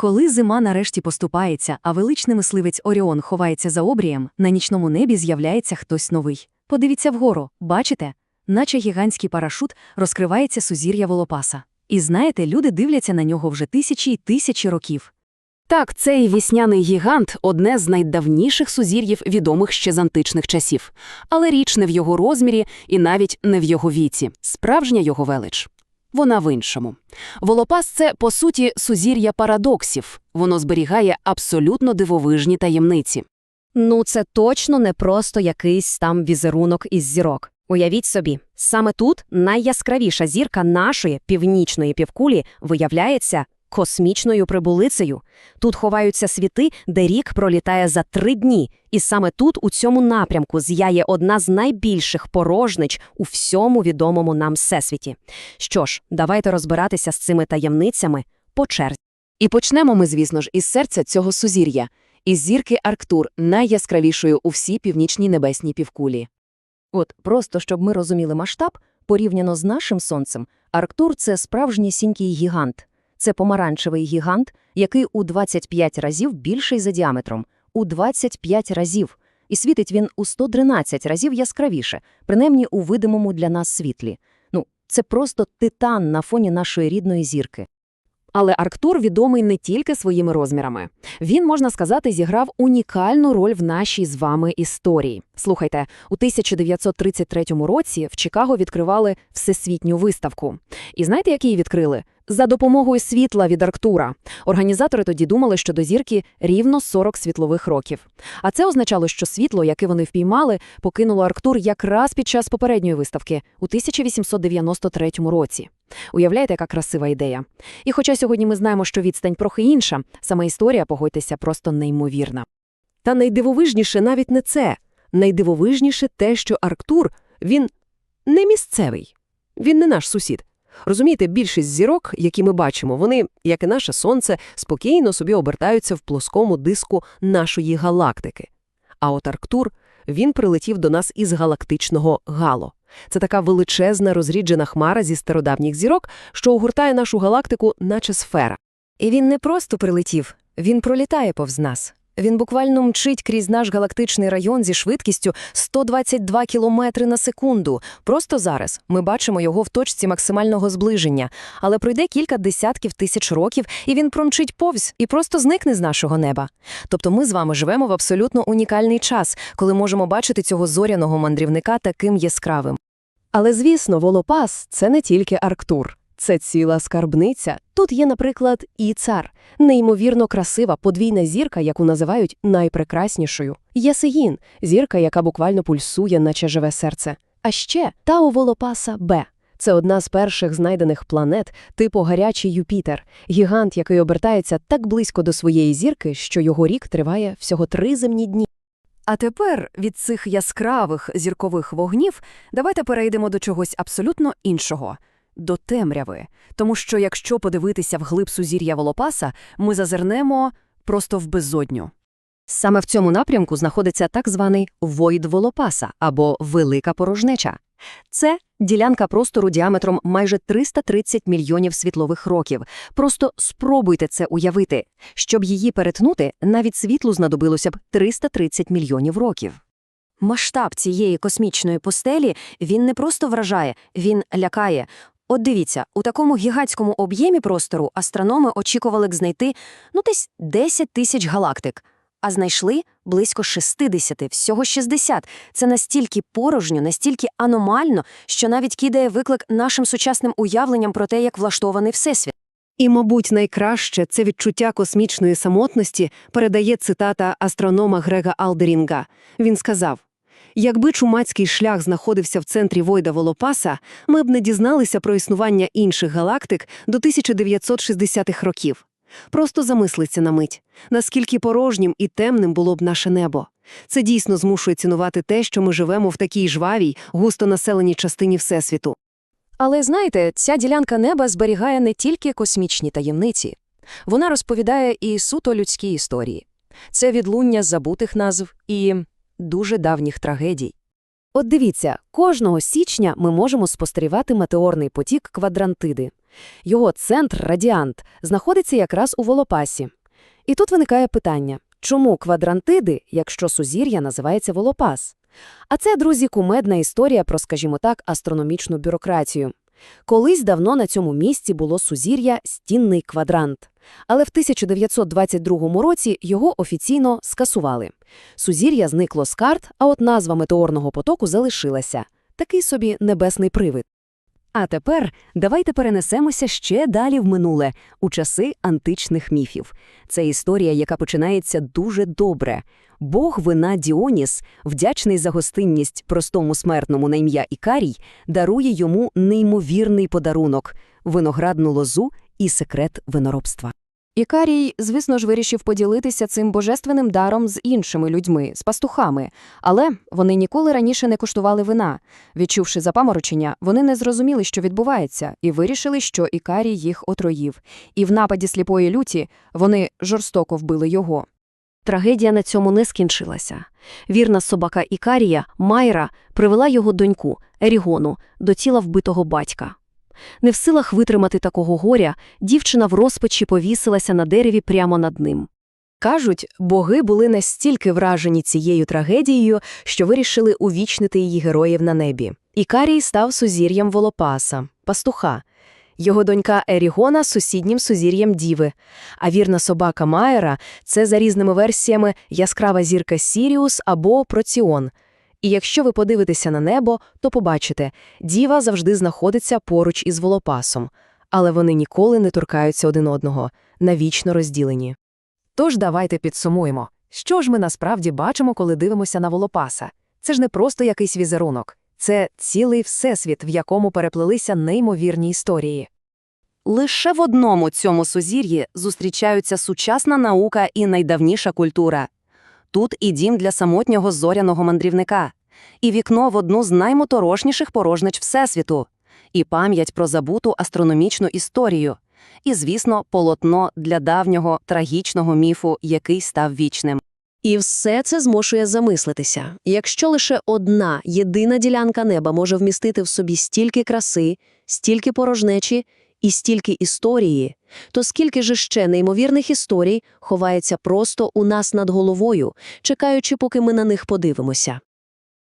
Коли зима нарешті поступається, а величний мисливець Оріон ховається за обрієм, на нічному небі з'являється хтось новий. Подивіться вгору, бачите? Наче гігантський парашут розкривається сузір'я Волопаса. І знаєте, люди дивляться на нього вже тисячі й тисячі років. Так, цей вісняний гігант одне з найдавніших сузір'їв, відомих ще з античних часів. Але річ не в його розмірі і навіть не в його віці. Справжня його велич. Вона в іншому. Волопас це, по суті, сузір'я парадоксів. Воно зберігає абсолютно дивовижні таємниці. Ну, це точно не просто якийсь там візерунок із зірок. Уявіть собі, саме тут найяскравіша зірка нашої північної півкулі виявляється космічною прибулицею. Тут ховаються світи, де рік пролітає за три дні, і саме тут, у цьому напрямку, з'яє одна з найбільших порожнич у всьому відомому нам всесвіті. Що ж, давайте розбиратися з цими таємницями по черзі. І почнемо ми, звісно ж, із серця цього сузір'я, із зірки Арктур, найяскравішою у всій північній небесній півкулі. От просто щоб ми розуміли масштаб, порівняно з нашим сонцем, Арктур це справжнісінький гігант. Це помаранчевий гігант, який у 25 разів більший за діаметром. У 25 разів. І світить він у 113 разів яскравіше, принаймні у видимому для нас світлі. Ну, це просто титан на фоні нашої рідної зірки. Але Арктур відомий не тільки своїми розмірами. Він, можна сказати, зіграв унікальну роль в нашій з вами історії. Слухайте, у 1933 році в Чикаго відкривали всесвітню виставку. І знаєте, як її відкрили? За допомогою світла від Арктура. Організатори тоді думали, що до зірки рівно 40 світлових років. А це означало, що світло, яке вони впіймали, покинуло Арктур якраз під час попередньої виставки у 1893 році. Уявляєте, яка красива ідея. І хоча сьогодні ми знаємо, що відстань трохи інша, сама історія, погодьтеся, просто неймовірна. Та найдивовижніше навіть не це. Найдивовижніше те, що Арктур, він не місцевий. Він не наш сусід. Розумієте, більшість зірок, які ми бачимо, вони, як і наше сонце, спокійно собі обертаються в плоскому диску нашої галактики. А от Арктур, він прилетів до нас із галактичного гало. Це така величезна розріджена хмара зі стародавніх зірок, що огортає нашу галактику, наче сфера. І він не просто прилетів, він пролітає повз нас. Він буквально мчить крізь наш галактичний район зі швидкістю 122 кілометри на секунду. Просто зараз ми бачимо його в точці максимального зближення, але пройде кілька десятків тисяч років, і він промчить повз і просто зникне з нашого неба. Тобто ми з вами живемо в абсолютно унікальний час, коли можемо бачити цього зоряного мандрівника таким яскравим. Але, звісно, Волопас – це не тільки Арктур. Це ціла скарбниця. Тут є, наприклад, і цар, неймовірно красива подвійна зірка, яку називають найпрекраснішою. Єсеїн – зірка, яка буквально пульсує, наче живе серце. А ще Тау Волопаса Б. Це одна з перших знайдених планет типу гарячий Юпітер, гігант, який обертається так близько до своєї зірки, що його рік триває всього три земні дні. А тепер від цих яскравих зіркових вогнів давайте перейдемо до чогось абсолютно іншого – до темряви. Тому що якщо подивитися вглиб сузір'я Волопаса, ми зазирнемо просто в безодню. Саме в цьому напрямку знаходиться так званий Войд Волопаса або Велика порожнеча. Це ділянка простору діаметром майже 330 мільйонів світлових років. Просто спробуйте це уявити. Щоб її перетнути, навіть світлу знадобилося б 330 мільйонів років. Масштаб цієї космічної постелі він не просто вражає, він лякає. От дивіться, у такому гігантському об'ємі простору астрономи очікували б знайти ну десь 10 тисяч галактик, а знайшли близько 60, всього 60. Це настільки порожньо, настільки аномально, що навіть кидає виклик нашим сучасним уявленням про те, як влаштований всесвіт. І, мабуть, найкраще це відчуття космічної самотності передає цитата астронома Грега Алдерінга. Він сказав: Якби чумацький шлях знаходився в центрі Войда Волопаса, ми б не дізналися про існування інших галактик до 1960-х років. Просто замислиться на мить, наскільки порожнім і темним було б наше небо. Це дійсно змушує цінувати те, що ми живемо в такій жвавій, густонаселеній частині Всесвіту. Але знаєте, ця ділянка неба зберігає не тільки космічні таємниці. Вона розповідає і суто людські історії. Це відлуння забутих назв і дуже давніх трагедій. От дивіться, кожного січня ми можемо спостерігати метеорний потік квадрантиди. Його центр, радіант, знаходиться якраз у Волопасі. І тут виникає питання, чому квадрантиди, якщо сузір'я називається Волопас? А це, друзі, кумедна історія про, скажімо так, астрономічну бюрократію. Колись давно на цьому місці було сузір'я «Стінний квадрант». Але в 1922 році його офіційно скасували. Сузір'я зникло з карт, а от назва метеорного потоку залишилася. Такий собі небесний привид. А тепер давайте перенесемося ще далі в минуле, у часи античних міфів. Це історія, яка починається дуже добре. Бог вина Діоніс, вдячний за гостинність простому смертному на ім'я Ікарій, дарує йому неймовірний подарунок – виноградну лозу і секрет виноробства. Ікарій, звісно ж, вирішив поділитися цим божественним даром з іншими людьми, з пастухами, але вони ніколи раніше не куштували вина. Відчувши запаморочення, вони не зрозуміли, що відбувається, і вирішили, що Ікарій їх отруїв. І в нападі сліпої люті вони жорстоко вбили його. Трагедія на цьому не скінчилася. Вірна собака Ікарія, Майра, привела його доньку, Ерігону, до тіла вбитого батька. Не в силах витримати такого горя, дівчина в розпачі повісилася на дереві прямо над ним. Кажуть, боги були настільки вражені цією трагедією, що вирішили увічнити її героїв на небі. Ікарій став сузір'ям Волопаса, пастуха. Його донька Ерігона – сусіднім сузір'ям Діви, а вірна собака Майера – це, за різними версіями, яскрава зірка Сіріус або Проціон. І якщо ви подивитеся на небо, то побачите, Діва завжди знаходиться поруч із Волопасом, але вони ніколи не торкаються один одного, навічно розділені. Тож давайте підсумуємо, що ж ми насправді бачимо, коли дивимося на Волопаса. Це ж не просто якийсь візерунок. Це цілий всесвіт, в якому переплелися неймовірні історії. Лише в одному цьому сузір'ї зустрічаються сучасна наука і найдавніша культура. Тут і дім для самотнього зоряного мандрівника, і вікно в одну з наймоторошніших порожнич Всесвіту, і пам'ять про забуту астрономічну історію, і, звісно, полотно для давнього трагічного міфу, який став вічним. І все це змушує замислитися. Якщо лише одна єдина ділянка неба може вмістити в собі стільки краси, стільки порожнечі і стільки історії, то скільки же ще неймовірних історій ховається просто у нас над головою, чекаючи, поки ми на них подивимося.